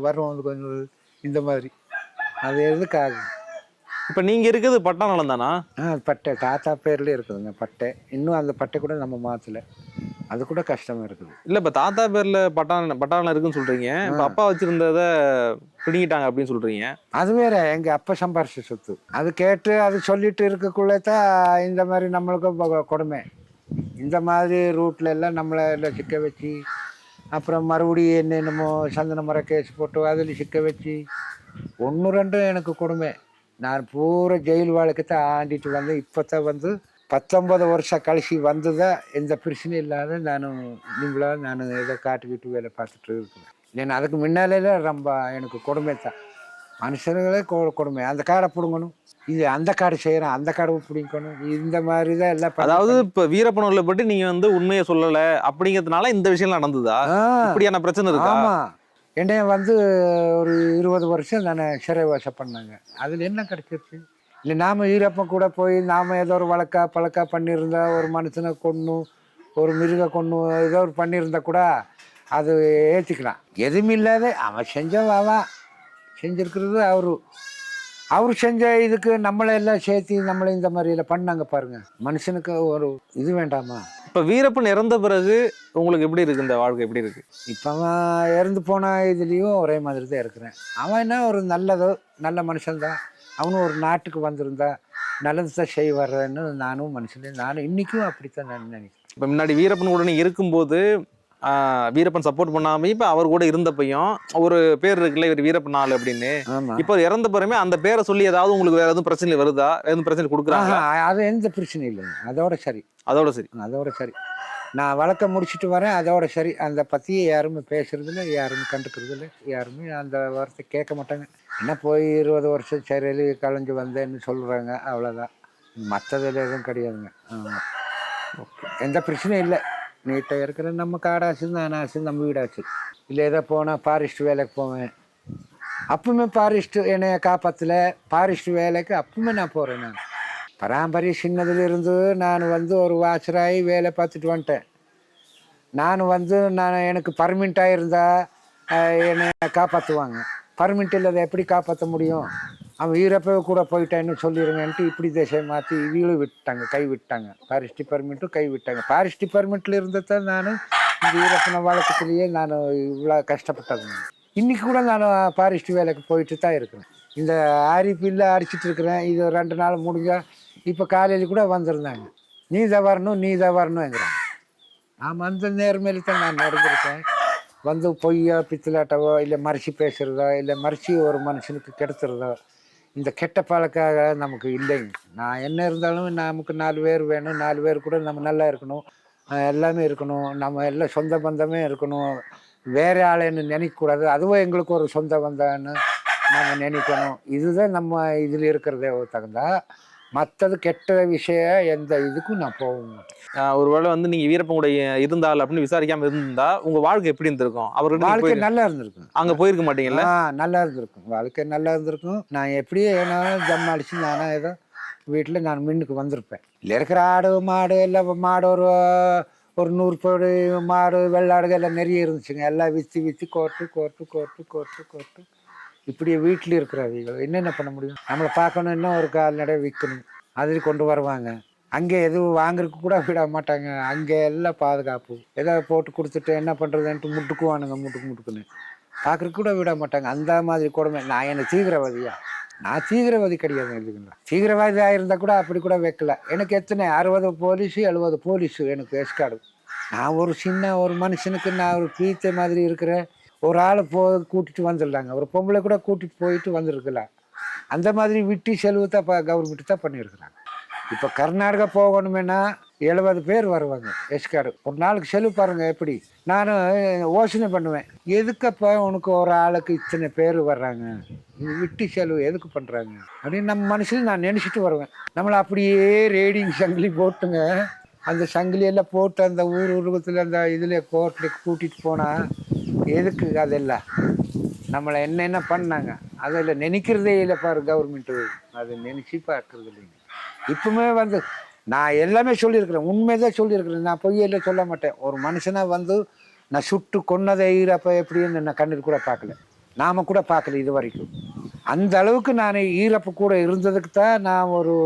வரும் கொஞ்சம் இந்த மாதிரி. அது எதுக்காக? இப்ப நீங்க இருக்குது பட்டா நிலம் தானா ஆ பட்டை. தாத்தா பேர்லேயே இருக்குதுங்க பட்டை. இன்னும் அந்த பட்டை கூட நம்ம மாற்றல அது கூட கஷ்டமாக இருக்குது. இல்ல இப்ப தாத்தா பேர்ல பட்டா பட்டா நிலம் இருக்குன்னு சொல்றீங்க. இப்ப அப்பா வச்சிருந்தத பிடிங்கிட்டாங்க அப்படின்னு சொல்றீங்க. அது வேற எங்க அப்பா சம்பாரிச்ச சொத்து. அது கேட்டு அது சொல்லிட்டு இருக்கக்குள்ளே தான் இந்த மாதிரி நம்மளுக்கும் ப- கொடுமை. இந்த மாதிரி ரூட்ல எல்லாம் நம்மளை எல்லாம் சிக்க வச்சு அப்புறம் மறுபடியும் என்னென்னமோ சந்தன மரம் கேஸ் போட்டு அதில் சிக்க வச்சு ஒன்று ரெண்டும் எனக்கு கொடுமை. நான் பூரா ஜெயில் வாழ்க்கை ஆண்டிட்டு வந்தேன். இப்போ தான் வந்து பத்தொன்பது வருஷம் கழிச்சு வந்ததா எந்த பிரச்சனையும் இல்லாத நான் நீங்களா நான் ஏதோ காட்டுக்கிட்டு வேலை பார்த்துட்டு இருக்கிறேன். இல்லைன்னா அதுக்கு முன்னாலே ரொம்ப எனக்கு கொடுமை தான். மனுஷனுங்களே கொ- கொடுமை. அந்த காடை பிடுங்கணும். இது அந்த காடு செய்யறேன் அந்த காடை பிடிக்கணும் இந்த மாதிரி தான் எல்லாம் அதாவது இப்ப வீரப்பனூர்ல பற்றி நீங்க வந்து உண்மையை சொல்லல அப்படிங்கிறதுனால இந்த விஷயம் நடந்ததா? இப்படியான பிரச்சனை இருக்கா? ஆமா. என்னைய வந்து ஒரு இருபது வருஷம் நான் சிறைவாசம் பண்ணாங்க. அதில் என்ன கிடைச்சிருச்சு? இல்லை நாம ஈரப்பம் கூட போய் நாம் ஏதோ ஒரு வழக்கா பழக்கா பண்ணியிருந்தா ஒரு மனுஷனை கொன்று ஒரு மிருக கொன்று ஏதோ ஒரு பண்ணியிருந்தா கூட அது ஏற்றுக்கலாம் எதுவும் இல்லாத அவன் செஞ்சவன் அவன் செஞ்சிருக்கிறது அவரு. அவர் செஞ்ச இதுக்கு நம்மளை எல்லாம் சேர்த்து நம்மளை இந்த மாதிரியில் பண்ணாங்க பாருங்கள் மனுஷனுக்கு ஒரு இது வேண்டாமா? இப்ப வீரப்பன் இறந்த பிறகு உங்களுக்கு எப்படி இருக்கு? இந்த வாழ்க்கை எப்படி இருக்கு? இப்போ அவன் இறந்து போன இதுலேயும் ஒரே மாதிரி தான் இருக்கிறேன். அவன் என்ன ஒரு நல்லதோ நல்ல மனுஷன்தான் அவனும் ஒரு நாட்டுக்கு வந்திருந்தா நல்லது தான் செய்வார்னு நானும் மனுஷன். நானும் இன்றைக்கும் அப்படித்தான் நான் நினைக்கிறேன். இப்ப முன்னாடி வீரப்பன் உடனே இருக்கும்போது வீரப்பன் சப்போர்ட் பண்ணாம இப்ப அவர் கூட இருந்தப்பையும் ஒரு பேர் இருக்குல்ல இவர் வீரப்பன் ஆள் அப்படின்னு. இப்ப இறந்த பிறமே அந்த பேரை சொல்லி ஏதாவது உங்களுக்கு வேற எதுவும் பிரச்சனை வருதா? எதுவும் பிரச்சனை கொடுக்குறாங்க அது எந்த பிரச்சனையும் இல்லைங்க. அதோட சரி. அதோட சரி. அதோட சரி. நான் வழக்கம் முடிச்சிட்டு வரேன் அதோட சரி. அந்த பற்றி யாருமே பேசுறதில்ல யாருமே கண்டுக்கிறதில்ல யாருமே அந்த வார்த்தை கேட்க மாட்டாங்க. என்ன போய் இருபது வருஷம் சிறையில் கலைஞ்சு வந்தேன்னு சொல்கிறாங்க அவ்வளோதான் மற்றதில் எதுவும் கிடையாதுங்க. எந்த பிரச்சனையும் இல்லை. நீட்டாக இருக்கிற நம்ம காடாச்சு நானாச்சு நம்ம வீடாச்சு இல்லை ஏதோ போனால் ஃபாரஸ்ட் வேலைக்கு போவேன். அப்பவுமே ஃபாரஸ்ட் என்னைய காப்பாற்றல ஃபாரஸ்ட் வேலைக்கு அப்பவுமே நான் போகிறேன் நான். பராம்பரிய சின்னதுலேருந்து நான் வந்து ஒரு வாட்சராகி வேலை பார்த்துட்டு வந்துட்டேன். நான் வந்து நான் எனக்கு பர்மனெண்ட் இருந்தால் என்னை காப்பாற்றுவாங்க பர்மனெண்ட் இல்லாத எப்படி காப்பாற்ற முடியும்? அவன் ஈரப்பவே கூட போயிட்டான்னு சொல்லிடுங்கன்ட்டு இப்படி திசை மாற்றி இவங்களும் விட்டாங்க கை விட்டாங்க. ஃபாரஸ்ட் டிபார்ட்மெண்ட்டும் கை விட்டாங்க. ஃபாரஸ்ட் டிபார்ட்மெண்ட்டில் இருந்ததை நான் இந்த ஈரப்பன வழக்கத்துலேயே நான் இவ்வளோ கஷ்டப்பட்டது. இன்றைக்கி கூட நான் ஃபாரஸ்ட் வேலைக்கு போயிட்டு தான் இருக்கிறேன். இந்த ஆரி அடிச்சிட்டு இருக்கிறேன். இது ரெண்டு நாள் முடிஞ்சா இப்போ காலையில் கூட வந்திருந்தாங்க. நீ தான் வரணும் நீ தான் வரணுங்கிறாங்க ஆமாம் அந்த நேர்மையில் தான் நான் நடந்திருக்கேன். வந்து பொய்யா பித்தலாட்டவோ இல்லை மறைச்சி பேசுகிறதோ இல்லை மறைச்சி ஒரு மனுஷனுக்கு கெடுத்துறதோ இந்த கெட்ட பழக்காக நமக்கு இல்லைங்க. நான் என்ன இருந்தாலும் நமக்கு நாலு பேர் வேணும் நாலு பேர் கூட நம்ம நல்லா இருக்கணும். எல்லாமே இருக்கணும். நம்ம எல்லாம் சொந்த பந்தமே இருக்கணும். வேற ஆளுன்னு நினைக்கக்கூடாது. அதுவும் எங்களுக்கு ஒரு சொந்த பந்தம்னு நம்ம நினைக்கணும். இதுதான் நம்ம இதில் இருக்கிறதே தகுந்தா மற்றது கெட்ட விஷயம் எந்த இதுக்கும் நான் போக மாட்டேன். ஒருவேளை வந்து நீங்க வீரப்பன் கூட இருந்தால் அப்படின்னு விசாரிக்காம இருந்தா உங்க வாழ்க்கை எப்படி இருந்திருக்கும்? அவர்கிட்ட நீங்க வாழ்க்கை நல்லா இருந்திருக்கும். அங்க போயிருக்க மாட்டீங்கல்ல? நல்லா இருந்திருக்கும். வாழ்க்கை நல்லா இருந்திருக்கும். நான் எப்படியோ ஏன்னா ஜம் அடிச்சு நானும் ஏதோ வீட்டில் நான் மின்னுக்கு வந்திருப்பேன். இல்லை இருக்கிற ஆடு மாடு எல்லாம் மாடு ஒரு ஒரு நூறு கோடி மாடு வெள்ளாடுகள் எல்லாம் நிறைய இருந்துச்சுங்க. எல்லாம் விற்று விற்று court court court court court இப்படியே வீட்டில் இருக்கிறவங்க என்னென்ன பண்ண முடியும்? நம்மளை பார்க்கணும் இன்னும் ஒரு கால்நடை விற்கணும். அதில் கொண்டு வருவாங்க. அங்கே எதுவும் வாங்குறதுக்கு கூட விட மாட்டாங்க. அங்கே எல்லாம் பாதுகாப்பு. ஏதாவது போட்டு கொடுத்துட்டு என்ன பண்ணுறதுன்ட்டு முட்டுக்குவானுங்க முட்டுக்கு முட்டுக்குன்னு. பார்க்குறதுக்கு கூட விட மாட்டாங்க. அந்த மாதிரி கொடுமை. நான் என்ன தீவிரவாதியா? நான் தீவிரவாதி கிடையாது எழுதுங்களா தீவிரவாதியாக இருந்தால் கூட அப்படி கூட வைக்கல. எனக்கு எத்தனை? அறுபது போலீஸு எழுபது போலீஸு எனக்கு எஸ்கார்டு நான் ஒரு சின்ன ஒரு மனுஷனுக்கு நான் ஒரு பீத்த மாதிரி இருக்கிறேன். ஒரு ஆளை போ கூட்டிட்டு வந்துடலாங்க ஒரு பொம்பளை கூட கூட்டிட்டு போயிட்டு வந்திருக்கலாம் அந்த மாதிரி விட்டு செலவு தான் இப்போ கவர்மெண்ட் தான் பண்ணியிருக்கிறாங்க. இப்போ கர்நாடகா போகணுமேனா எழுபது பேர் வருவாங்க எஸ்கார். ஒரு நாளுக்கு செலவு பாருங்கள் எப்படி? நான் யோசனை பண்ணுவேன். எதுக்கப்போ உனக்கு ஒரு ஆளுக்கு இத்தனை பேர் வர்றாங்க? விட்டு செலவு எதுக்கு பண்ணுறாங்க அப்படின்னு நம்ம மனசில் நான் நினச்சிட்டு வருவேன். நம்மளை அப்படியே ரேடிங் சங்கிலி போட்டுங்க. அந்த சங்கிலியெல்லாம் போட்டு அந்த ஊர் உருவத்தில் அந்த இதில் கோர்ட்டில் கூட்டிகிட்டு போனால் எதுக்கு அதெல்லாம் நம்மளை என்னென்ன பண்ணாங்க? அதில் நினைக்கிறதே இல்லை பாரு கவர்மெண்ட்டு அதை நினச்சி பார்க்கறது இல்லைங்க. இப்பவுமே வந்து நான் எல்லாமே சொல்லியிருக்கிறேன். உண்மைதான் சொல்லியிருக்கிறேன். நான் பொய்யெல்லாம் சொல்ல மாட்டேன். ஒரு மனுஷனாக வந்து நான் சுட்டு கொன்னதை ஈரப்ப எப்படின்னு நான் கண்ணில் கூட பார்க்கல. நாம் கூட பார்க்கல இது வரைக்கும். அந்த அளவுக்கு நான் ஈரப்பு கூட இருந்ததுக்கு தான் நான் ஒரு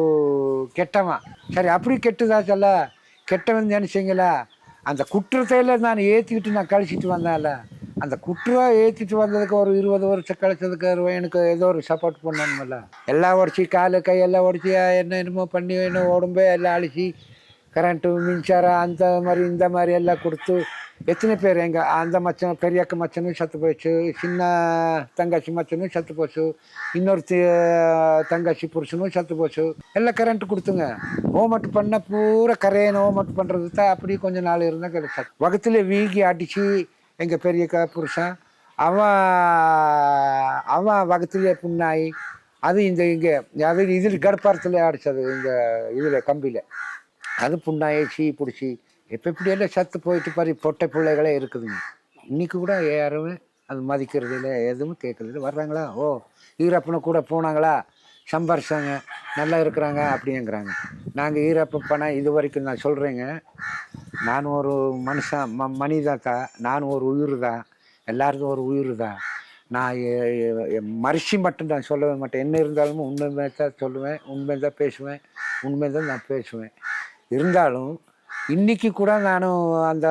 கெட்டவன். சரி அப்படி கெட்டுதா சொல்ல? கெட்டவன் நினச்சிங்களா? அந்த குற்றத்தையில் நான் ஏற்றிக்கிட்டு நான் கழிச்சிட்டு வந்தேன்ல அந்த குற்றம் ஏற்றிட்டு வந்ததுக்கு ஒரு இருபது வருஷம் கழிச்சதுக்கு ஒரு எனக்கு ஏதோ ஒரு சப்போர்ட் பண்ணணும்ல. எல்லாம் உடச்சி காலு கையெல்லாம் உடச்சி என்ன என்னமோ பண்ணி என்ன உடம்பே எல்லாம் அழிச்சி கரண்ட்டு மின்சாரம் அந்த மாதிரி இந்த மாதிரி எல்லாம் கொடுத்து எத்தனை பேர்? எங்கள் அந்த மச்சன் பெரியக்க மச்சனும் செத்து போச்சு சின்ன தங்கச்சி மச்சனும் செத்து போச்சு. இன்னொரு தங்கச்சி புருஷனும் செத்து போச்சு. எல்லாம் கரண்ட் கொடுத்துங்க. ஓமட்டு பண்ண பூரா கரையன் ஓமட்டு பண்ணுறது தான். அப்படி கொஞ்ச நாள் இருந்தால் கிடைச்சா வகத்தில் வீங்கி அடித்து எங்கள் பெரியக்கா புருஷன் அவன் அவன் வகத்திலே புண்ணாயி அது இந்த இங்கே அது இதில் கடப்பாரத்தில் அடித்தது இந்த இதில் கம்பியில். அது புண்ணாயி சீ பிடிச்சி இப்போ இப்படியெல்லாம் சத்து போயிட்டு பாரு பொட்டை பிள்ளைகளே இருக்குதுங்க இன்னைக்கு கூட யாரும் அது மதிக்கிறது இல்லை எதுவும் கேட்கறது இல்லை. வர்றாங்களா? ஓ ஈரப்பனை கூட போனாங்களா? சம்பாரிச்சாங்க நல்லா இருக்கிறாங்க அப்படிங்கிறாங்க. நாங்கள் ஈரப்ப பணம் இது வரைக்கும் நான் சொல்கிறேங்க நான் ஒரு மனுஷன் ம மனிதன் தான் நான் ஒரு உயிர் தான் எல்லாருக்கும் ஒரு உயிர் தான் நான் மரிசி மட்டும்தான் சொல்லவே மாட்டேன். என்ன இருந்தாலும் உண்மை தான் சொல்லுவேன் உண்மை தான் பேசுவேன் உண்மை தான் நான் பேசுவேன். இருந்தாலும் இன்னைக்கு கூட நானும் அந்த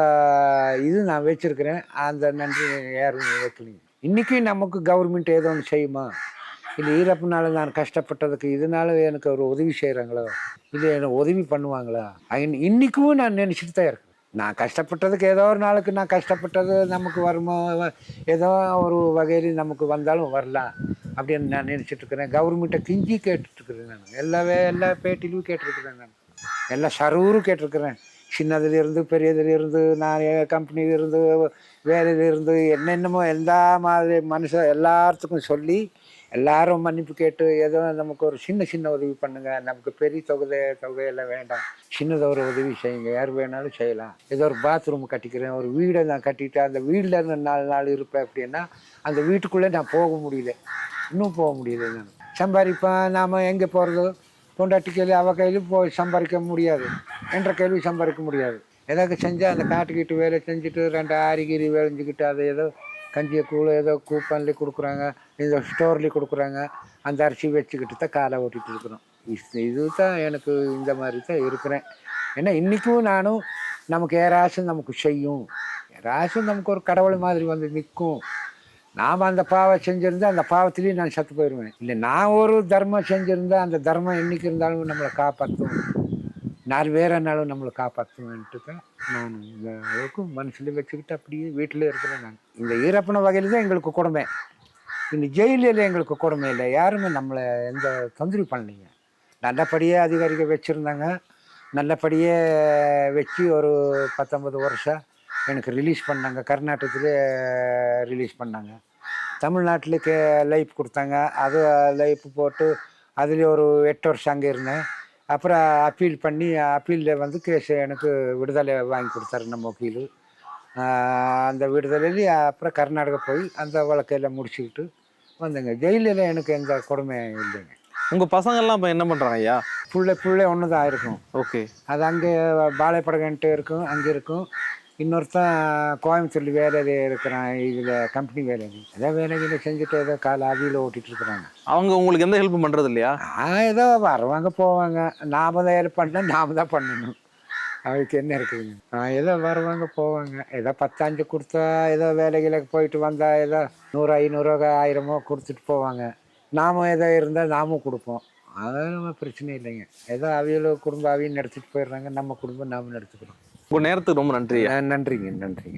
இது நான் வச்சிருக்கிறேன். அந்த நன்றி யாரும் வைக்கலைங்க. இன்னைக்கு நமக்கு கவர்மெண்ட் ஏதோ ஒன்று செய்யுமா? இல்லை ஈரப்புனால நான் கஷ்டப்பட்டதுக்கு இதனால எனக்கு ஒரு உதவி செய்கிறாங்களோ இல்லை எனக்கு உதவி பண்ணுவாங்களா? இன்றைக்கும் இன்னைக்கும் நான் நினச்சிட்டு தான் இருக்கேன். நான் கஷ்டப்பட்டதுக்கு ஏதோ ஒரு நாளுக்கு நான் கஷ்டப்பட்டது நமக்கு வருமா? ஏதோ ஒரு வகையில் நமக்கு வந்தாலும் வரலாம் அப்படின்னு நான் நினச்சிட்டு இருக்கிறேன். கவர்மெண்ட்டை கிஞ்சி கேட்டுட்ருக்குறேன் நான். எல்லாவே எல்லா பேட்டிலையும் கேட்டிருக்கிறேன் நான். எல்லா சரூரும் கேட்டிருக்கிறேன். சின்னதுலேருந்து பெரியதுலேருந்து நான் கம்பெனிலேருந்து வேலையிலேருந்து என்னென்னமோ எல்லா மாதிரி மனுஷன் எல்லாத்துக்கும் சொல்லி எல்லாரும் மன்னிப்பு கேட்டு ஏதோ நமக்கு ஒரு சின்ன சின்ன உதவி பண்ணுங்க. நமக்கு பெரிய தொகை தொகையெல்லாம் வேண்டாம். சின்னதாக ஒரு உதவி செய்யுங்க. யார் வேணாலும் செய்யலாம். ஏதோ ஒரு பாத்ரூம் கட்டிக்கிறேன். ஒரு வீடை நான் கட்டிட்டு அந்த வீட்டில் இருந்து நாலு நாள் இருப்பேன் அப்படின்னா அந்த வீட்டுக்குள்ளே நான் போக முடியல. இன்னும் போக முடியல. நான் சம்பாதிப்பேன் நாம் எங்கே போகிறது பொண்டாட்டி கேள்வி அவள் கையிலும் போய் சம்பாதிக்க முடியாது. என்ற கேள்வி சம்பாதிக்க முடியாது. ஏதாவது செஞ்சால் அந்த காட்டுக்கிட்டு வேலை செஞ்சுட்டு ரெண்டு ஆரிகிரி வேலைஞ்சிக்கிட்டு அதை ஏதோ கஞ்சியை கூழ் ஏதோ கூப்பன்லேயே கொடுக்குறாங்க இந்த ஸ்டோர்லேயே கொடுக்குறாங்க அந்த அரிசி வச்சுக்கிட்டு தான் காலை ஓட்டிகிட்டு இருக்கிறோம். இது இது தான் எனக்கு இந்த மாதிரி தான் இருக்கிறேன். ஏன்னா இன்றைக்கும் நானும் நமக்கு ஏராசும் நமக்கு செய்யும். ஏராசும் நமக்கு ஒரு கடவுள் மாதிரி வந்து நிற்கும். நாம் அந்த பாவம் செஞ்சுருந்தால் அந்த பாவத்திலேயே நான் செத்து போயிடுவேன் இல்லை நான் ஒரு தர்மம் செஞ்சுருந்தா அந்த தர்மம் என்னைக்கு இருந்தாலும் நம்மளை காப்பாற்றும் நான் வேற நாளும் நம்மளை காப்பாற்றுவேன்ட்டு தான் நான் இந்த அளவுக்கு மனசில் வச்சுக்கிட்டு அப்படியே வீட்டில் இருக்கிறேன் நான். இந்த ஈரப்பன வகையில் தான் எங்களுக்கு கொடுமை. இந்த ஜெயிலில் எங்களுக்கு கொடுமை இல்லை. யாருமே நம்மளை எந்த தொந்தரவு பண்ணலைங்க. நல்லபடியே அதிகாரிகள் வச்சுருந்தாங்க. நல்லபடியே வச்சு ஒரு பத்தொன்பது வருஷம் எனக்கு ரிலீஸ் பண்ணாங்க. கர்நாடகத்திலே ரிலீஸ் பண்ணாங்க. தமிழ்நாட்டில் கே லைஃப் கொடுத்தாங்க. அது லைஃப் போட்டு அதுலேயே ஒரு எட்டு வருஷம் அங்கே இருந்தேன். அப்புறம் அப்பீல் பண்ணி அப்பீலில் வந்து கேஸ் எனக்கு விடுதலை வாங்கி கொடுத்தாரு நம்ம வக்கீல். அந்த விடுதலையில் அப்புறம் கர்நாடகா போய் அந்த வழக்கையெல்லாம் முடிச்சுக்கிட்டு வந்தேங்க. ஜெயிலில் எனக்கு எந்த கொடுமையும் இல்லைங்க. உங்க பசங்க எல்லாம் இப்ப என்ன பண்றாங்க ஐயா? புள்ளை புள்ளை ஒன்று தான் இருக்கும். ஓகே. அது அங்கே பாளையப்படகன்ட்டு இருக்கும் அங்கே இருக்கும். இன்னொருத்தன் கோயம்புத்தூர்ல வேலையில் இருக்கிறான் இதில் கம்பெனி வேலையில் ஏதோ வேலைகளை செஞ்சுட்டு ஏதோ காலை அவியில் ஓட்டிகிட்டு இருக்கிறாங்க. அவங்க உங்களுக்கு எந்த ஹெல்ப்பும் பண்றது இல்லையா? ஏதோ வருவாங்க போவாங்க. நாம தான் ஹெல்ப் பண்ணால் நாம தான் பண்ணணும். அவளுக்கு என்ன இருக்குதுங்க? நான் ஏதோ வருவாங்க போவாங்க. ஏதோ பத்தாஞ்சு கொடுத்தா ஏதோ வேலைகளுக்கு போயிட்டு வந்தா ஏதோ நூறு ஐநூறு ஆயிரமோ கொடுத்துட்டு போவாங்க. நாமும் ஏதோ இருந்தால் நாமும் கொடுப்போம். அதெல்லாம் பிரச்சனை இல்லைங்க. ஏதோ அவியலோ குடும்பம் அவியும் நடத்திட்டு போயிடுறாங்க நம்ம குடும்பம் நாம நடத்திக்கிறோம். உங்க நேரத்துக்கு ரொம்ப நன்றி நன்றிங்க நன்றிங்க.